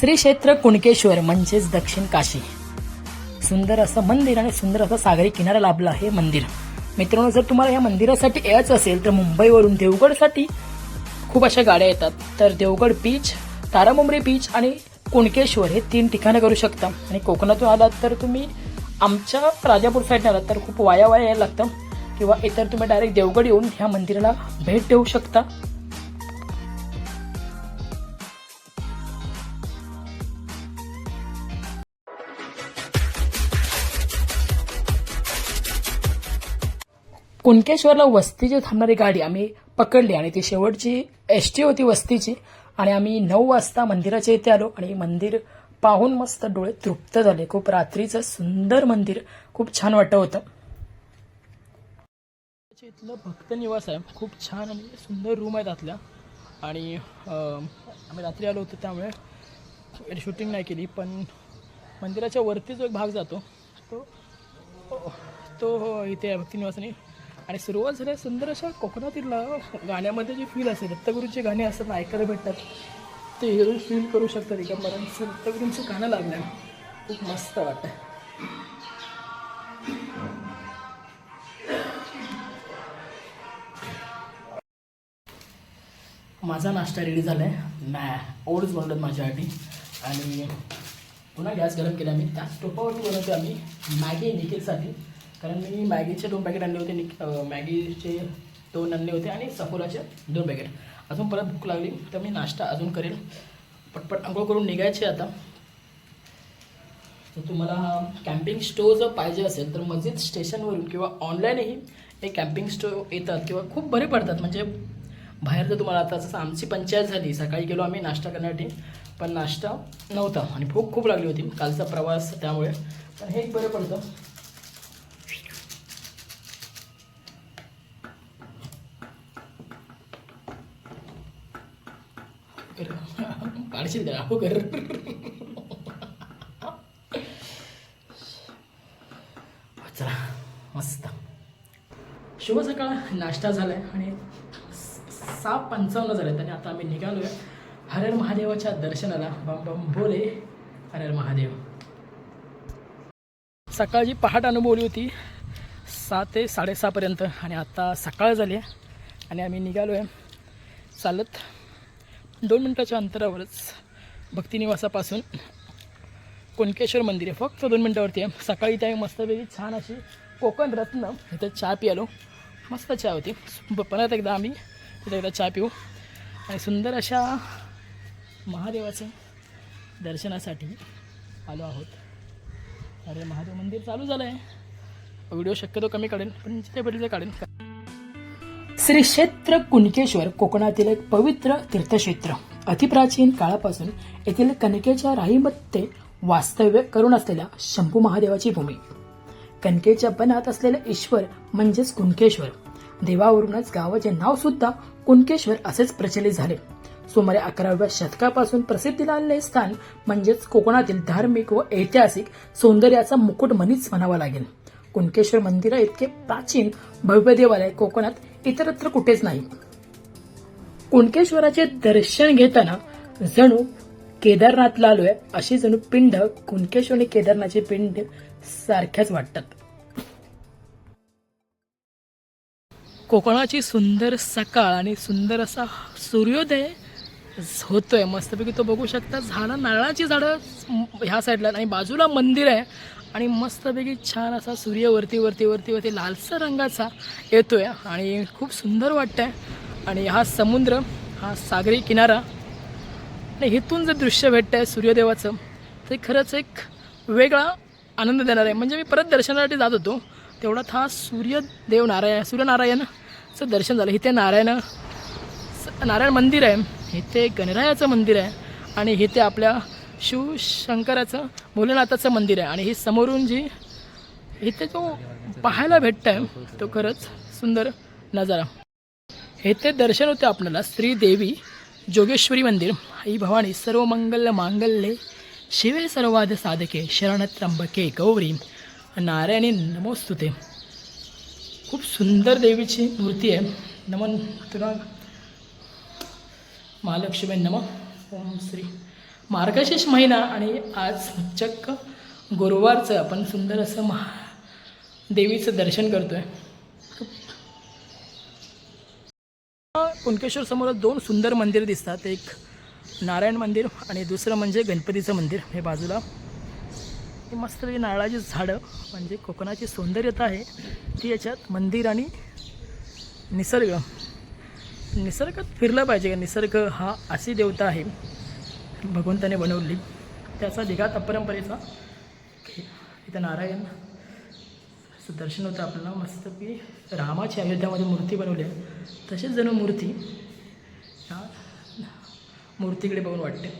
श्री क्षेत्र कुणकेश्वर म्हणजेच दक्षिण काशी. सुंदर असं मंदिर आणि सुंदर असा सागरी किनारा लाभला हे मंदिर. मित्रांनो जर तुम्हाला या मंदिरासाठी यायचं असेल तर मुंबईवरून देवगडसाठी खूप अशा गाड्या येतात. तर देवगड बीच तारामुंबरी बीच आणि कुणकेश्वर हे तीन ठिकाणं करू शकता. आणि कोकणातून आलात तर तुम्ही आमच्या राजापूर साईडने आलात तर खूप वाया वाया यायला लागतं. किंवा इतर तुम्ही डायरेक्ट देवगड येऊन ह्या मंदिराला भेट देऊ शकता. कुणकेश्वरला वस्तीची थांबणारी गाडी आम्ही पकडली आणि ती शेवटची एस टी होती वस्तीची. आणि आम्ही नऊ वाजता मंदिराच्या इथे आलो आणि मंदिर पाहून मस्त डोळे तृप्त झाले. खूप रात्रीचं सुंदर मंदिर. खूप छान वाटत होतं. इथलं भक्त निवास आहे. खूप छान आणि सुंदर रूम आहेत आतल्या. आणि आम्ही रात्री आलो होतो त्यामुळे शूटिंग नाही केली पण मंदिराच्या वरती जो एक भाग जातो तो तो इथे आहे भक्तिनिवासाने आणि सुरुवात झाल्या सुंदर अशा कोकणातील गाण्यामध्ये जी फील असते दत्तगुरूंची गाणी असतात ना ऐकायला भेटतात. ते हिरो फील करू शकतात दिगंबरांचं दत्तगुरूंचं गाणं लागलं खूप मस्त वाटतं माझा नाश्ता रेडी झाला आहे मॅ ओढच बनवलं माझ्यासाठी. आणि पुन्हा गॅस गरम केला मी. त्याच टोपावरती बनवतो आम्ही. मॅगी निखिलसाठी कारण मी मॅगीचे दोन पॅकेट आणले होते निक मॅगीचे दोन आणले होते आणि सफोलाचे दोन पॅकेट अजून परत भूक लागली तर मी नाश्ता अजून करेल. पटपट आंघोळ करून निघायचे आता. तर तुम्हाला कॅम्पिंग स्टोव जर पाहिजे असेल तर मस्जिद स्टेशनवरून किंवा ऑनलाईनही हे कॅम्पिंग स्टोव येतात किंवा खूप बरे पडतात. म्हणजे बाहेर जर तुम्हाला आता जसं आमची पंचायत झाली सकाळी गेलो आम्ही नाश्ता करण्यासाठी पण नाश्ता नव्हता आणि भूक खूप लागली होती. कालचा प्रवास त्यामुळे पण हे एक बरं पडतं. काढशील का हो कर? चला मस्त. शुभ सकाळ नाश्ता झालाय आणि सहा पंचावन्न झाले आणि आता आम्ही निघालोय हरेर महादेवाच्या दर्शनाला. बम बम बोले हरेर महादेव. सकाळची पहाट अनुभवली होती सहा ते साडेसहापर्यंत आणि आता सकाळ झाली आहे आणि आम्ही निघालो आहे चालत दोन मिनटाच्या अंतरावरच भक्तिनिवासापासून कोणकेश्वर मंदिर आहे. फक्त दोन मिनटावरती आहे. सकाळी त्या मस्तपैकी छान अशी कोकण रत्न. इथं चहा पियालो. मस्त चहा होती. परत एकदा आम्ही तिथे एकदा चहा पिऊ. आणि सुंदर अशा महादेवाचे दर्शनासाठी आलो आहोत. अरे महादेव मंदिर चालू झालं आहे व्हिडिओ शक्यतो कमी काढेन पण जिथे भेटेल ते काढेन. श्री क्षेत्र कुणकेश्वर कोकणातील एक पवित्र तीर्थक्षेत्र. अतिप्राचीन काळापासून येथील कणकेच्या राहीमध्ये वास्तव्य करून असलेल्या शंभू महादेवाची भूमी. कणकेच्या बनात असलेले ईश्वर म्हणजेच कुणकेश्वर. देवावरूनच गावाचे नाव सुद्धा कुणकेश्वर असेच प्रचलित झाले. सुमारे अकराव्या शतकापासून प्रसिद्धीला आलेले स्थान म्हणजेच कोकणातील धार्मिक व ऐतिहासिक सौंदर्याचा मुकुट म्हणीच म्हणावा लागेल. कुणकेश्वर मंदिर इतके प्राचीन भव्य देवालय कोकणात इतरत्र कुठेच नाही. कुणकेश्वराचे दर्शन घेताना जणू केदारनाथला आलोय अशी जणू पिंड कुणकेश्वर आणि केदारनाथचे पिंड सारख्याच वाटतात. कोकणाची सुंदर सकाळ आणि सुंदर असा सूर्योदय होतोय. मस्तपैकी तो बघू शकता. झाडं नारळाची झाडं ह्या साईडला आणि बाजूला मंदिर आहे. आणि मस्तपैकी छान असा सूर्य वरती वरती वरती वरती लालसर रंगाचा येतोय. आणि खूप सुंदर वाटतंय. आणि हा समुद्र हा सागरी किनारा. आणि इथून जे दृश्य भेटतं आहे सूर्यदेवाचं ते खरंच एक वेगळा आनंद देणार आहे. म्हणजे मी परत दर्शनासाठी जात होतो. तेवढ्यात हा सूर्यदेव नारायण सूर्यनारायणाचं दर्शन झालं. इथे नारायण स- नारायण मंदिर आहे. इथे गणरायाचं मंदिर आहे आणि इथे आपल्या शिवशंकराचं भोलेनाथाचं मंदिर आहे. आणि हे समोरून जी इथे जो पाहायला भेटतं आहे तो खरंच सुंदर नजारा. येथे दर्शन होते आपल्याला श्रीदेवी जोगेश्वरी मंदिर. आई भवानी सर्व मंगल मांगल्ये शिवे सर्वाद साधके शरण त्र्यंबके गौरी. नारायणी नमोस्तुते. खूप सुंदर देवीची मूर्ती आहे. नमन तुला महालक्ष्मी नम। ओम श्री मार्गशीर्ष महिना आणि आज चक्क गुरुवारचं आपण सुंदर असं महा देवीचं दर्शन करतोय. कुणकेश्वर समोर दोन सुंदर मंदिर दिसतात. एक नारायण मंदिर आणि दुसरं म्हणजे गणपतीचं मंदिर हे बाजूला. मस्त नारळाची झाडं म्हणजे कोकणाची सौंदर्यता आहे. ती याच्यात मंदिर आणि निसर्ग. निसर्गात फिरलं पाहिजे. निसर्ग हा अशी देवता आहे. भगवंताने बनवली. त्याचा दिघात अपरंपरेचा इथं नारायण असं दर्शन होतं आपल्याला. मस्तपैकी रामाची अयोध्यामध्ये मूर्ती बनवली आहे. तसेच जणू मूर्ती या मूर्तीकडे बघून वाटते.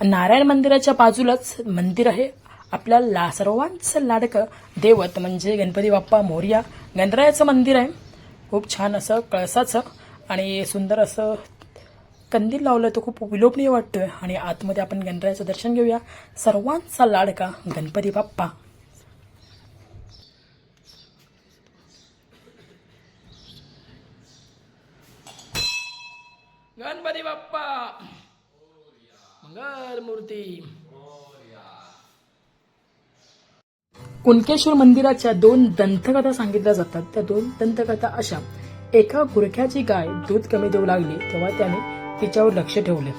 नारायण मंदिराच्या बाजूलाच मंदिर आहे. आपल्या ला सर्वांचं लाडकं देवत म्हणजे गणपती बाप्पा मोर्या. गणरायाचं मंदिर आहे. खूप छान असं कळसाचं आणि सुंदर असं कंदील लावलं तर खूप विलोभनीय वाटतोय. आणि आतमध्ये आपण गणरायाचं दर्शन घेऊया. सर्वांचा लाडका गणपती बाप्पा. गणपती बाप्पा. मंगल मूर्ती कुणकेश्वर मंदिराच्या दोन दंतकथा सांगितल्या जातात. त्या दोन दंतकथा अशा. एका गुरख्याची गाय दूध कमी देऊ लागली तेव्हा त्याने तिच्यावर लक्ष ठेवले.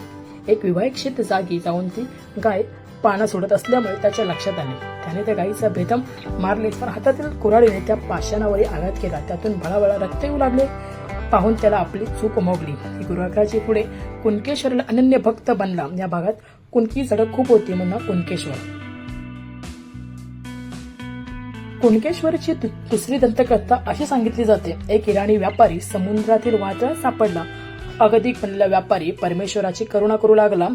एक विवाहित जागी जाऊन ती गाय पानं सोडत असल्यामुळे त्याच्या लक्षात आले. त्याने त्या गायीचा भेदम मारले पण हातातील कुऱ्हाडीने त्या पाषाणावरही आघात केला. त्यातून बळाबळा रक्त येऊ लागले पाहून त्याला आपली चूक मोगली ही गुरुवाराची पुढे कुणकेश्वरला अनन्य भक्त बनला. या भागात कुणकी झडक खूप होती म्हणून कुणकेश्वर. कुणकेश्वरची दुसरी दंतकथा अशी सांगितली जाते. एक इराणी व्यापारी समुद्रातील वादळात सापडला. अगदी बनलेला व्यापारी परमेश्वराची करुणा करू लागला.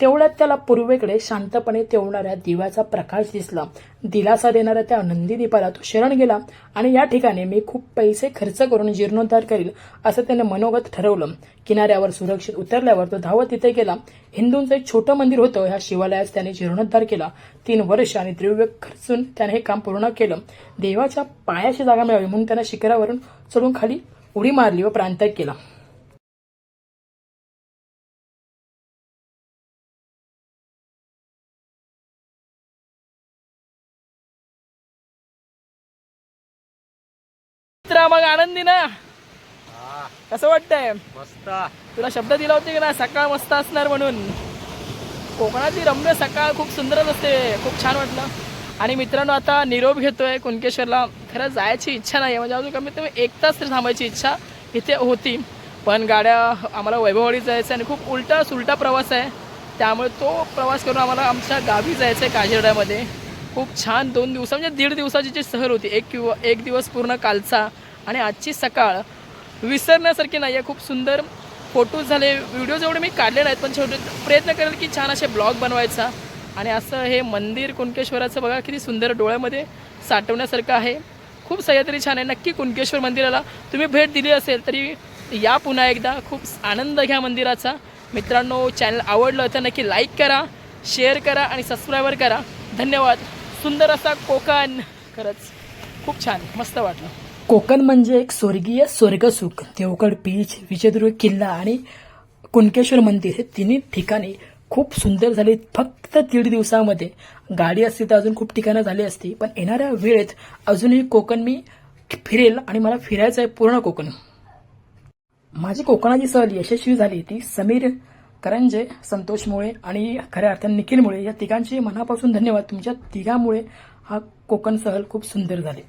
तेवढ्यात त्याला पूर्वेकडे शांतपणे तेवणाऱ्या दिव्याचा प्रकाश दिसला. दिलासा देणाऱ्या त्या नंदी दीपाला तो शरण गेला आणि या ठिकाणी मी खूप पैसे खर्च करून जीर्णोद्धार करील असं त्याने मनोगत ठरवलं. किनाऱ्यावर सुरक्षित उतरल्यावर तो धावत तिथे गेला. हिंदूंचं एक छोटं मंदिर होतं ह्या शिवालयास त्याने जीर्णोद्धार केला. तीन वर्ष आणि द्रव्य खर्चून त्याने हे काम पूर्ण केलं. देवाच्या पायाची जागा मिळावी म्हणून त्याने शिखरावरून चढून खाली उडी मारली व प्रांत्याग केला. मग आनंदी ना? कसं वाटतंय? मस्त. तुला शब्द दिला होते की ना सकाळ मस्त असणार म्हणून. कोकणातली रम्य सकाळ खूप सुंदरच असते. खूप छान वाटलं. आणि मित्रांनो आता निरोप घेतोय कुणकेश्वरला. खरं जायची इच्छा नाही आहे म्हणजे अजून कमीत कमी एक तास तरी थांबायची इच्छा इथे होती. पण गाड्या आम्हाला वैभववाडी जायचं आणि खूप उलटा सुलटा प्रवास आहे. त्यामुळे तो प्रवास करून आम्हाला आमच्या गावी जायचं आहे काजिरड्यामध्ये. खूप छान दोन दिवस म्हणजे दीड दिवसाची जी सहल होती. एक किंवा एक दिवस पूर्ण कालचा. आणि आजची सकाळ विसरण्यासारखी नाही आहे खूप सुंदर फोटोज झाले. व्हिडिओज एवढे मी काढले नाहीत पण शेवटी प्रयत्न करेल की छान असे ब्लॉग बनवायचा. आणि असं हे मंदिर कुणकेश्वराचं बघा किती सुंदर डोळ्यामध्ये साठवण्यासारखं आहे. खूप सह्याद्री छान आहे. नक्की कुणकेश्वर मंदिराला तुम्ही भेट दिली असेल तरी या पुन्हा एकदा खूप आनंद घ्या मंदिराचा. मित्रांनो चॅनल आवडलं तर नक्की लाईक करा शेअर करा आणि सबस्क्रायबर करा. धन्यवाद. सुंदर असा कोकण. खरंच खूप छान मस्त वाटलं. कोकण म्हणजे एक स्वर्गीय स्वर्गसुख देवगड बीच विजयदुर्ग किल्ला आणि कुणकेश्वर मंदिर हे तिन्ही ठिकाणी खूप सुंदर झाली. फक्त दीड दिवसामध्ये गाडी असती तर अजून खूप ठिकाणं झाली असती. पण येणाऱ्या वेळेत अजूनही कोकण मी फिरेल आणि मला फिरायचं आहे पूर्ण कोकण. माझी कोकणाची सहल यशस्वी झाली. ती समीर करंजे संतोष मुळे आणि खऱ्या अर्थाने निखिल मुळे या तिघांचे मनापासून धन्यवाद. तुमच्या तिघांमुळे हा कोकण सहल खूप सुंदर झाली.